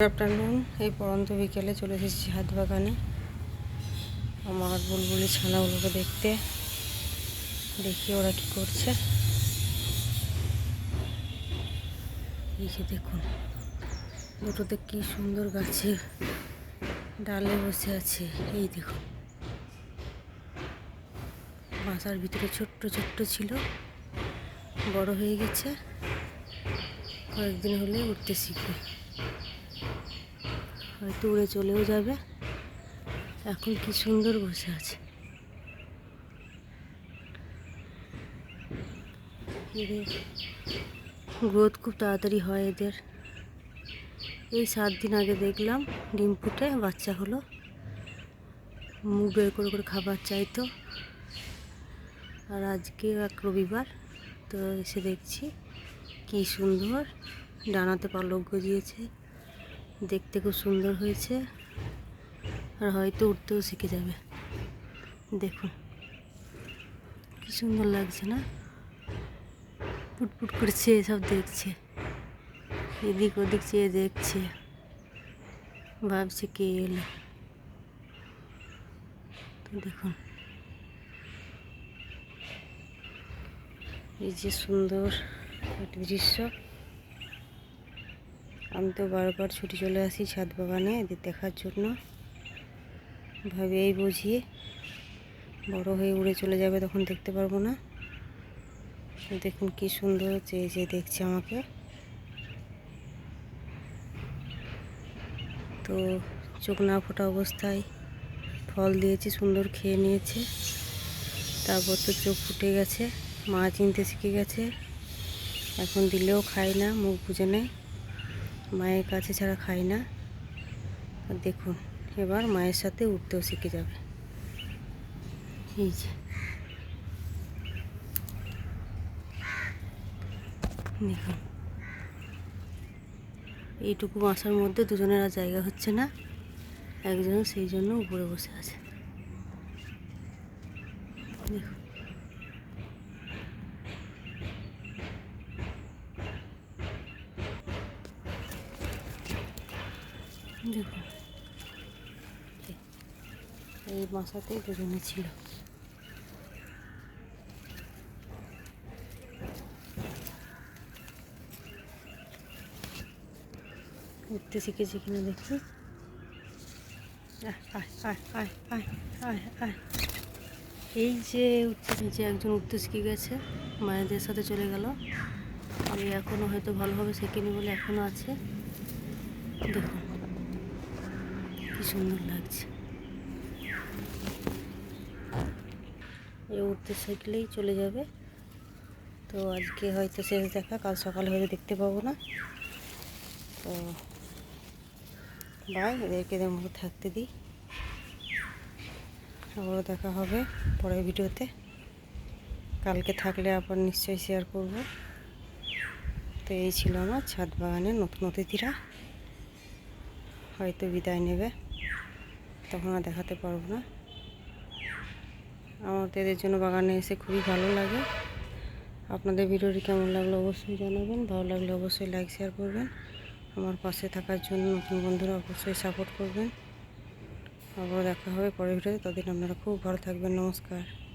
Good afternoon এই পরন্ত বিকেলে চলে এসেছি হাত বাগানে আমার বুলবুলি ছানাগুলোকে দেখতে। দেখি ওরা কি করছে। দেখুন, দুটোতে কি সুন্দর গাছের ডালে বসে আছে। এই দেখুন, বাসার ভিতরে ছোট্ট ছোট্ট ছিল, বড় হয়ে গেছে। কয়েকদিন হলে উঠতে শিখবে। হয়তো উড়ে চলেও যাবে। এখন কি সুন্দর বসে আছে। এদের গ্রোথ খুব তাড়াতাড়ি হয় এদের। এই সাত দিন আগে দেখলাম ডিম ফুটে, বাচ্চা হলো। মুখ বের করে করে খাবার চাইতো। আর আজকে এক রবিবার, তো এসে দেখছি কি সুন্দর। ডানাতে পালক গজিয়েছে। দেখতে খুব সুন্দর হয়েছে। আর হয়তো উঠতেও শিখে যাবে। দেখুন, কি সুন্দর লাগছে না? পুটপুট করছে সব দেখছে। এদিক ওদিক চেয়ে দেখছে। ভাবছে কে এলো। দেখুন, এই যে সুন্দর একটি দৃশ্য। আমি তো বারবার ছুটি চলে আসি ছাদ বাগানে এদের দেখার জন্য। ভাবে, এই বুঝি বড় হয়ে উড়ে চলে যাবে তখন দেখতে পারব না। দেখুন কি সুন্দর যে যে দেখছে আমাকে। তো চোখ না ফোটা অবস্থায় ফল দিয়েছি, সুন্দর খেয়ে নিয়েছে। তারপর তো চোখ ফুটে গেছে, মা চিনতে শিখে গেছে। এখন দিলেও খায় না, মুখ বুঝে নেয়। মায়ের কাছে ছাড়া খায় না। দেখুন, এবার মায়ের সাথে উঠতেও শিখে যাবে। এই যে। দেখুন। এইটুকু বাসার মধ্যে দুজনের আর জায়গা হচ্ছে না। একজন সেই জন্য উপরে বসে আছে। দেখুন। দেখুন। এই বাসাতেই দুজনে ছিল। উঠতে শিখেছি কিনা দেখি। এই যে উঠতে নিচে একজন উঠতে শিখে গেছে, মায়েদের সাথে চলে গেল। আমি এখনও হয়তো ভালোভাবে শেখেনি বলে এখনও আছে। দেখুন। কি সুন্দর লাগছে। এই উঠতে শিখলেই চলে যাবে। তো আজকে হয়তো শেষ দেখা, কাল সকালে হয়তো দেখতে পাবো না। তো বাই, এদেরকে এদের মতো থাকতে দিই। আবারও দেখা হবে পরের ভিডিওতে। কালকে থাকলে আবার নিশ্চয়ই শেয়ার করব। তো এই ছিল আমার ছাদ বাগানের নতুন অতিথিরা। হয়তো বিদায় নেবে। তখন আর দেখাতে পারব না। আমাদের এদের জন্য বাগানে এসে খুবই ভালো লাগে। আপনাদের ভিডিওটি কেমন লাগল অবশ্যই জানাবেন। ভালো লাগলে অবশ্যই লাইক শেয়ার করবেন। আমার পাশে থাকার জন্য নতুন বন্ধুরা অবশ্যই সাপোর্ট করবেন। আবার দেখা হবে পরের ভিডিওতে। ততদিন আপনারা খুব ভালো থাকবেন। নমস্কার।